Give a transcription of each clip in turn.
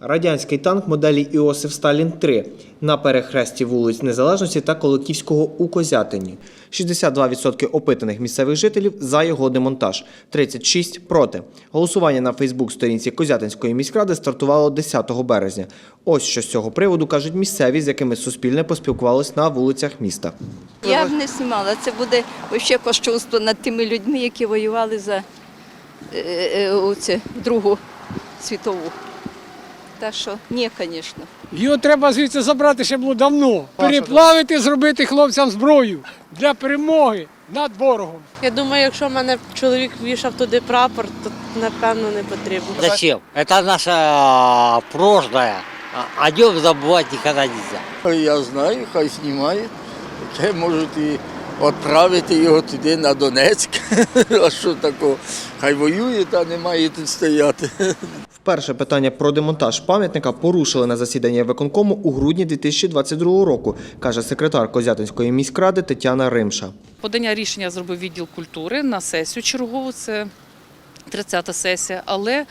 Радянський танк моделі Іосиф Сталін 3 на перехресті вулиць Незалежності та Колоківського у Козятині. 62% опитаних місцевих жителів за його демонтаж, 36% проти. Голосування на Фейсбук-сторінці Козятинської міськради стартувало 10 березня. Ось що з цього приводу кажуть місцеві, з якими Суспільне поспілкувалось на вулицях міста. Я б не знімала. Це буде ще кощунство над тими людьми, які воювали за е, е, Другу світову. Так що ні, звісно. Його треба звідси забрати ще було давно. Переплавити, зробити хлопцям зброю для перемоги над ворогом. Я думаю, якщо в мене чоловік вішав туди прапор, то напевно не потрібно. Зачем? Это наше а, прошлое. А- нем забывать никогда нельзя. Я знаю, хай знімає. Це можуть і відправити його туди на Донецьк. А що такого? Хай воює, та немає тут стояти. Вперше питання про демонтаж пам'ятника порушили на засіданні виконкому у грудні 2022 року, каже секретар Козятинської міськради Тетяна Римша. Подання рішення зробив відділ культури на сесію чергову, це 30-та сесія, але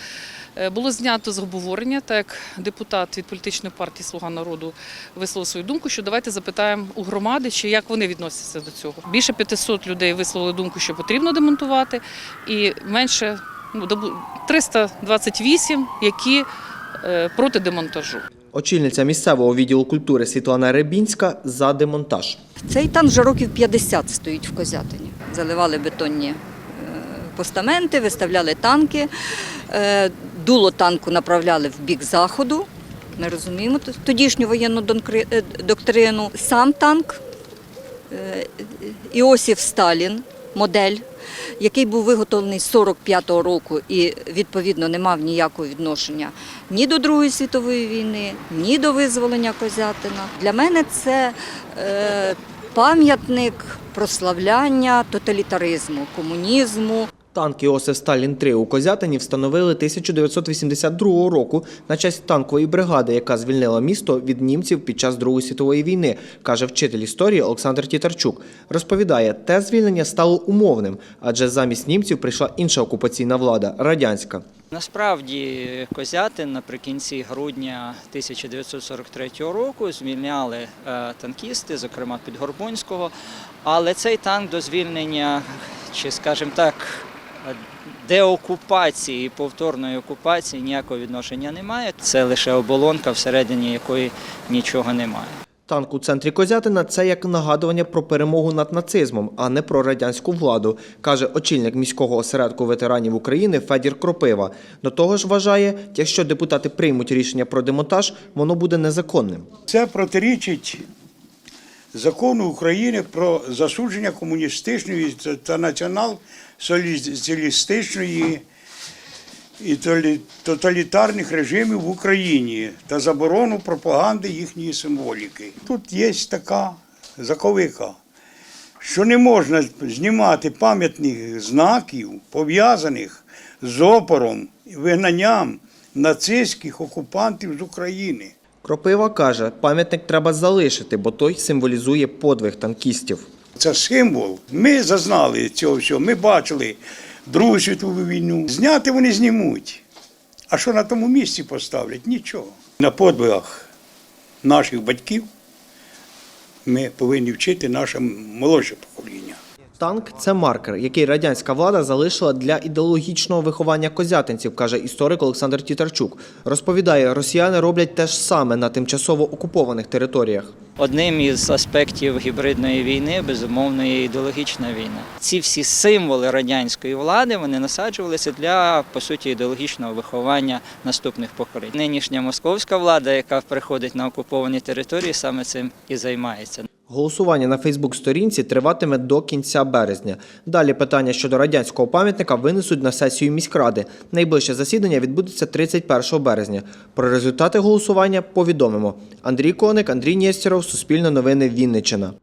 е, було знято з обговорення, так як депутат від політичної партії Слуга народу висловив свою думку, що давайте запитаємо у громади, чи як вони відносяться до цього. Більше 500 людей висловили думку, що потрібно демонтувати, і менше 328, які е, проти демонтажу. Очільниця місцевого відділу культури Світлана Ребінська за демонтаж. Цей танк вже років 50 стоїть в Козятині. Заливали бетонні е, постаменти, виставляли танки. Е, Дуло танку направляли в бік заходу. Ми розуміємо тодішню воєнну доктрину. Сам танк Іосиф Сталін, модель, який був виготовлений 45-го року і відповідно не мав ніякого відношення ні до Другої світової війни, ні до визволення Козятина. Для мене це е, пам'ятник прославляння тоталітаризму, комунізму. Танк Іосиф Сталін 3 у Козятині встановили 1982 року на честь танкової бригади, яка звільнила місто від німців під час Другої світової війни, каже вчитель історії Олександр Тітарчук. Розповідає, те звільнення стало умовним, адже замість німців прийшла інша окупаційна влада радянська. Насправді Козятин наприкінці грудня 1943 року звільняли е, танкісти, зокрема під Горбунського, але цей танк до звільнення, чи скажімо так, деокупації і повторної окупації ніякого відношення не має. Це лише оболонка, всередині якої нічого немає. Танк у центрі Козятина це як нагадування про перемогу над нацизмом, а не про радянську владу, каже очільник міського осередку ветеранів України Федір Кропива. До того ж вважає, якщо депутати приймуть рішення про демонтаж, воно буде незаконним. Це протирічить закону України про засудження комуністичної та- націонал-соціалістичної і тоталітарних режимів в Україні та заборону пропаганди їхньої символіки. Тут є така заковика, що не можна знімати пам'ятних знаків, пов'язаних з опором вигнанням нацистських окупантів з України. Кропива каже, пам'ятник треба залишити, бо той символізує подвиг танкістів. Це символ. Ми зазнали цього всього. Ми бачили Другу світову війну. Зняти вони знімуть. А що на тому місці поставлять? Нічого. На подвигах наших батьків ми повинні вчити наше молодше покоління. Танк це маркер, який радянська влада залишила для ідеологічного виховання козятинців, каже історик Олександр Тітарчук. Розповідає, росіяни роблять те ж саме на тимчасово окупованих територіях. Одним із аспектів гібридної війни, безумовно, є ідеологічна війна. Ці всі символи радянської влади вони насаджувалися для по суті ідеологічного виховання наступних поколінь. Нинішня московська влада, яка приходить на окуповані території, саме цим і займається. Голосування на Фейсбук-сторінці триватиме до кінця березня. Далі питання щодо радянського пам'ятника винесуть на сесію міськради. Найближче засідання відбудеться 31 березня. Про результати голосування повідомимо. Андрій Коник, Андрій Нєстєров, Суспільне новини Вінниччина.